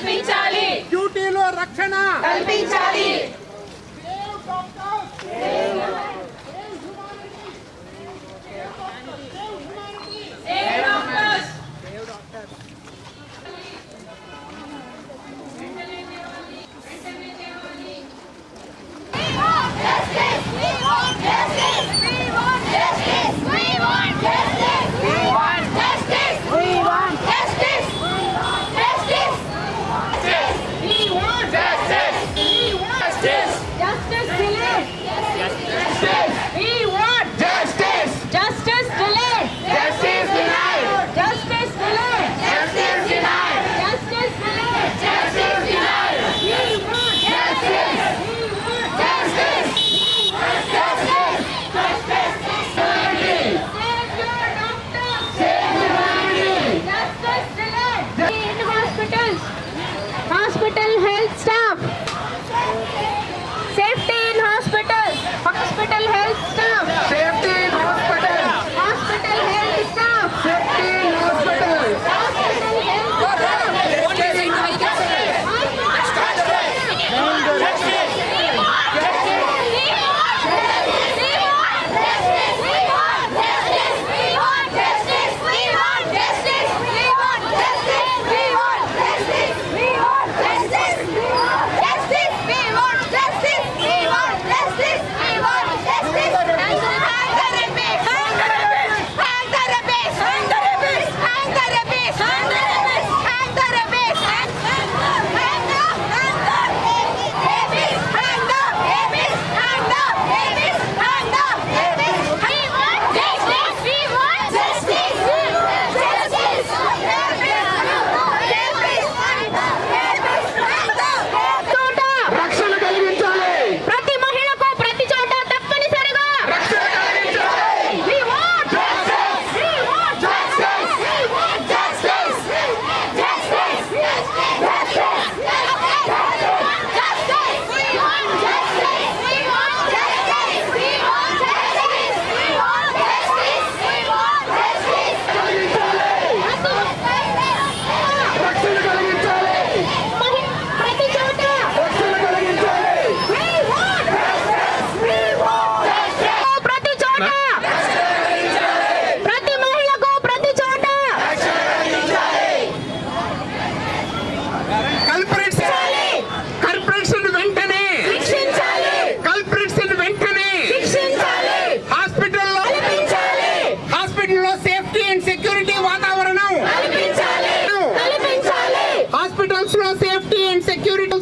కల్పించాలి డ్యూటీలో రక్షణ కల్పించాలి Save doctors.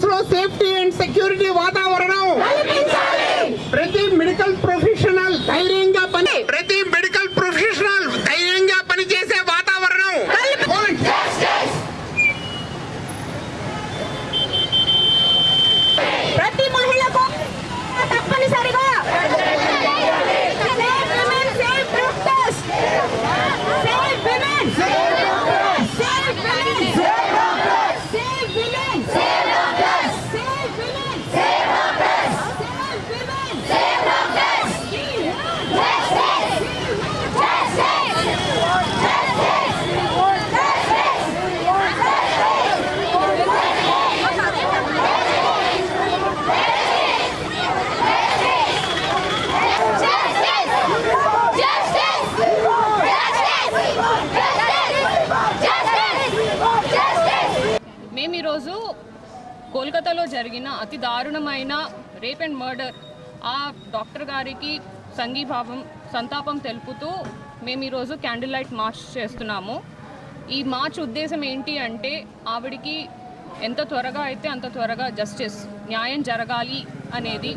లో సేఫ్టీ అండ్ సెక్యూరిటీ వాతావరణం ఈరోజు కోల్కతాలో జరిగిన అతి దారుణమైన రేప్ అండ్ మర్డర్. ఆ డాక్టర్ గారికి సంఘీభావం సంతాపం తెలుపుతూ మేము ఈరోజు క్యాండిల్ లైట్ మార్చ్ చేస్తున్నాము. ఈ మార్చ్ ఉద్దేశం ఏంటి అంటే ఆవిడికి ఎంత త్వరగా అయితే అంత త్వరగా జస్టిస్ న్యాయం జరగాలి అనేది.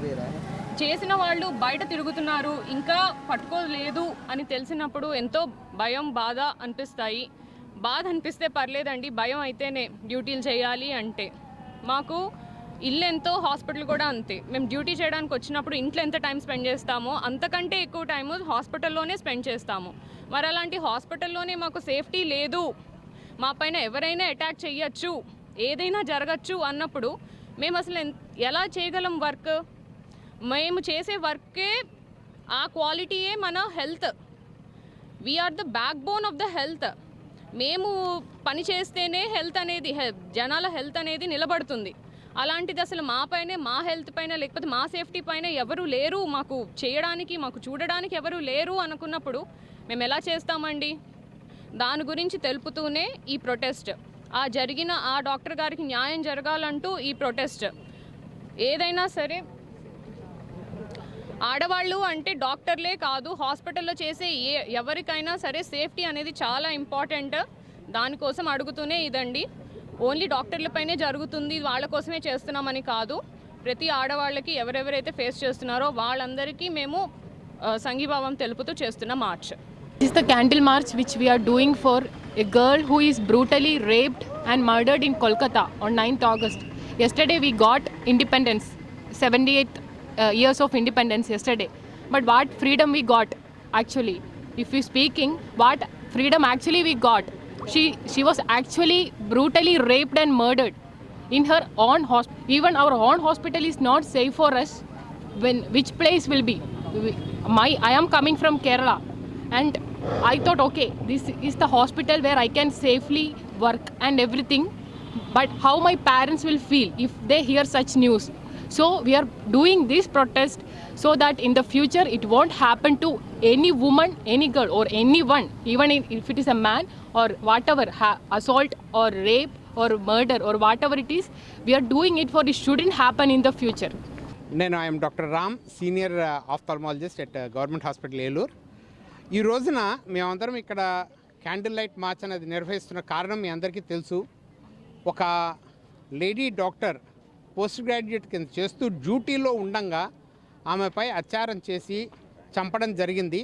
చేసిన వాళ్ళు బయట తిరుగుతున్నారు ఇంకా పట్టుకోలేదు అని తెలిసినప్పుడు ఎంతో భయం బాధ అనిపిస్తాయి. బాధ అనిపిస్తే పర్లేదండి భయం అయితేనే డ్యూటీలు చేయాలి అంటే. మాకు ఇల్లు ఎంతో హాస్పిటల్ కూడా అంతే. మేము డ్యూటీ చేయడానికి వచ్చినప్పుడు ఇంట్లో ఎంత టైం స్పెండ్ చేస్తామో అంతకంటే ఎక్కువ టైం హాస్పిటల్లోనే స్పెండ్ చేస్తాము. మరి అలాంటి హాస్పిటల్లోనే మాకు సేఫ్టీ లేదు. మా పైన ఎవరైనా అటాక్ చేయొచ్చు ఏదైనా జరగచ్చు అన్నప్పుడు మేము అసలు ఎలా చేయగలం వర్క్? మేము చేసే వర్కే ఆ క్వాలిటీయే మన health. We are the backbone of the health మేము పని చేస్తేనే హెల్త్ అనేది జనాల హెల్త్ అనేది నిలబడుతుంది. అలాంటిది అసలు మా పైనే మా హెల్త్ పైన లేకపోతే మా సేఫ్టీ పైన ఎవరు లేరు మాకు చేయడానికి మాకు చూడడానికి ఎవరు లేరు అనుకున్నప్పుడు మేము ఎలా చేస్తామండి? దాని గురించి తెలుపుతూనే ఈ ప్రొటెస్ట్. ఆ జరిగిన ఆ డాక్టర్ గారికి న్యాయం జరగాలంటూ ఈ ప్రొటెస్ట్. ఏదైనా సరే ఆడవాళ్ళు అంటే డాక్టర్లే కాదు హాస్పిటల్లో చేసే ఏ ఎవరికైనా సరే సేఫ్టీ అనేది చాలా ఇంపార్టెంట్. దానికోసం అడుగుతూనే ఇదండి. ఓన్లీ డాక్టర్లపైనే జరుగుతుంది వాళ్ళ కోసమే చేస్తున్నామని కాదు. ప్రతి ఆడవాళ్ళకి ఎవరెవరైతే ఫేస్ చేస్తున్నారో వాళ్ళందరికీ మేము సంఘీభావం తెలుపుతూ చేస్తున్న march. Is the candle march which we are doing for a girl who is brutally raped and murdered in murdered in Kolkata on 9th August. Yesterday we got independence, 78 uh, years of independence yesterday. But what freedom we got actually? If we speaking, what freedom actually we got? She she was actually brutally raped and murdered in her own hospital. Even our own hospital is not safe for us. When which place will be? My I am coming from Kerala and i thought okay this is the hospital where i can safely work and everything but how my parents will feel if they hear such news so we are doing this protest so that in the future it won't happen to any woman any girl or anyone even if if it is a man or whatever ha- assault or rape or murder or whatever it is we are doing it for it shouldn't happen in the future నేను I'm doctor Ram senior ophthalmologist at government hospital Eluru ఈ రోజున మేమందరం ఇక్కడ candle light March అనేది నిర్వహిస్తున్న కారణం మీ అందరికీ తెలుసు ఒక లేడీ డాక్టర్ పోస్ట్ గ్రాడ్యుయేట్ కింద చేస్తూ డ్యూటీలో ఉండంగా ఆమెపై అత్యాచారం చేసి చంపడం జరిగింది.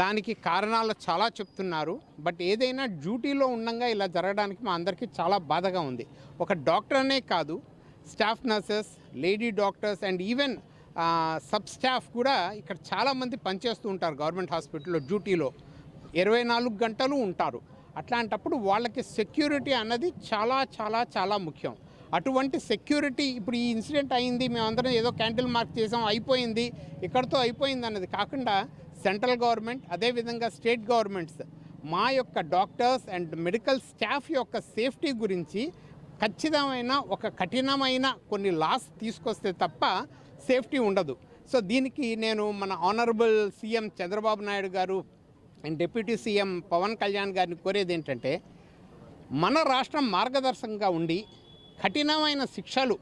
దానికి కారణాలు చాలా చెప్తున్నారు. బట్ ఏదైనా డ్యూటీలో ఉండంగా ఇలా జరగడానికి మా అందరికీ చాలా బాధగా ఉంది. ఒక డాక్టర్ అనే కాదు staff nurses lady doctors and even sub staff కూడా ఇక్కడ చాలామంది పనిచేస్తూ ఉంటారు గవర్నమెంట్ హాస్పిటల్లో డ్యూటీలో. ఇరవై నాలుగు గంటలు ఉంటారు. అట్లాంటప్పుడు వాళ్ళకి సెక్యూరిటీ అన్నది చాలా చాలా చాలా ముఖ్యం. అటువంటి సెక్యూరిటీ ఇప్పుడు ఈ ఇన్సిడెంట్ అయింది మేమందరం ఏదో క్యాండిల్ మార్క్ చేసాం అయిపోయింది ఇక్కడతో అయిపోయింది అన్నది కాకుండా సెంట్రల్ గవర్నమెంట్ అదేవిధంగా స్టేట్ గవర్నమెంట్స్ మా యొక్క డాక్టర్స్ అండ్ మెడికల్ స్టాఫ్ యొక్క సేఫ్టీ గురించి ఖచ్చితమైన ఒక కఠినమైన కొన్ని లాస్ తీసుకొస్తే తప్ప సేఫ్టీ ఉండదు. సో దీనికి నేను మన honourable CM Chandrababu Naidu garu and deputy CM Pawan Kalyan గారిని కోరేది ఏంటంటే మన రాష్ట్రం మార్గదర్శకంగా ఉండి కఠినమైన శిక్షలు.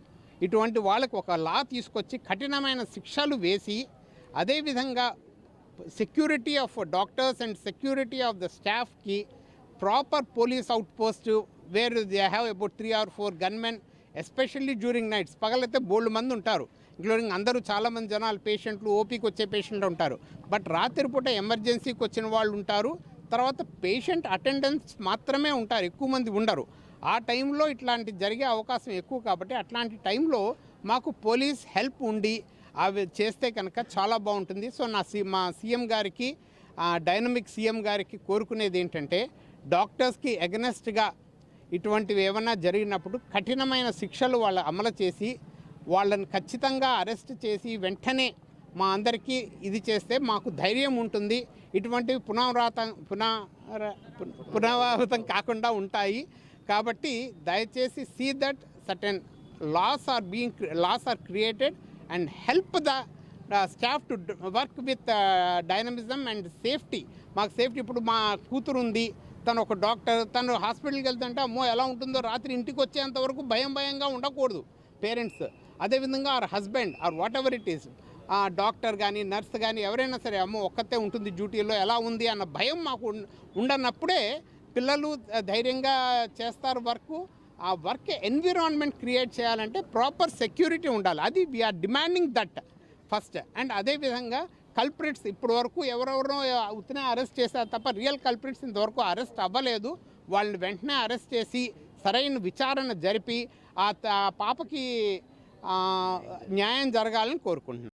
ఇటువంటి వాళ్ళకు ఒక లా తీసుకొచ్చి కఠినమైన శిక్షలు వేసి అదేవిధంగా security of doctors and security of the స్టాఫ్కి proper police outpost where they have about three or four gunmen especially during nights పగలైతే బోల్డ్ మంది ఉంటారు. ఇంక్లూడింగ్ అందరూ చాలామంది జనాలు పేషెంట్లు ఓపీకి వచ్చే పేషెంట్లు ఉంటారు. బట్ రాత్రిపూట ఎమర్జెన్సీకి వచ్చిన వాళ్ళు ఉంటారు. తర్వాత పేషెంట్ అటెండెన్స్ మాత్రమే ఉంటారు. ఎక్కువ మంది ఉండరు. ఆ టైంలో ఇట్లాంటి జరిగే అవకాశం ఎక్కువ కాబట్టి అట్లాంటి టైంలో మాకు పోలీస్ హెల్ప్ ఉండి అవి చేస్తే కనుక చాలా బాగుంటుంది. సో నా సి మా సీఎం గారికి డైనమిక్ సీఎం గారికి కోరుకునేది ఏంటంటే డాక్టర్స్కి ఎగనెస్ట్గా ఇటువంటివి ఏమైనా జరిగినప్పుడు కఠినమైన శిక్షలు వాళ్ళు అమలు చేసి వాళ్ళని ఖచ్చితంగా అరెస్ట్ చేసి వెంటనే మా అందరికీ ఇది చేస్తే మాకు ధైర్యం ఉంటుంది. ఇటువంటివి పునరావృతం పునర పునరావృతం కాకుండా ఉంటాయి. కాబట్టి దయచేసి see that certain laws are being laws are created and help the staff to work with dynamism and safety మాకు సేఫ్టీ ఇప్పుడు మా కూతురు ఉంది. తను ఒక డాక్టర్ తను హాస్పిటల్కి వెళ్తుంటే అమ్మో ఎలా ఉంటుందో రాత్రి ఇంటికి వచ్చేంత వరకు భయం భయంగా ఉండకూడదు పేరెంట్స్ అదేవిధంగా or husband or whatever it is doctor కానీ నర్స్ కానీ ఎవరైనా సరే అమ్మో ఒక్కతే ఉంటుంది డ్యూటీలో ఎలా ఉంది అన్న భయం మాకు ఉండన్నప్పుడే ఉండనప్పుడే పిల్లలు ధైర్యంగా చేస్తారు వర్క్. ఆ వర్క్ ఎన్విరాన్మెంట్ క్రియేట్ చేయాలంటే ప్రాపర్ సెక్యూరిటీ ఉండాలి. అది we are demanding that first and అదేవిధంగా కల్ప్రిట్స్ ఇప్పటి వరకు ఎవరెవరో ఉత్తినే అరెస్ట్ చేశారు తప్ప రియల్ కల్ప్రిట్స్ ఇంతవరకు అరెస్ట్ అవ్వలేదు. వాళ్ళని వెంటనే అరెస్ట్ చేసి సరైన విచారణ జరిపి ఆ పాపకి న్యాయం జరగాలని కోరుకుంటున్నాను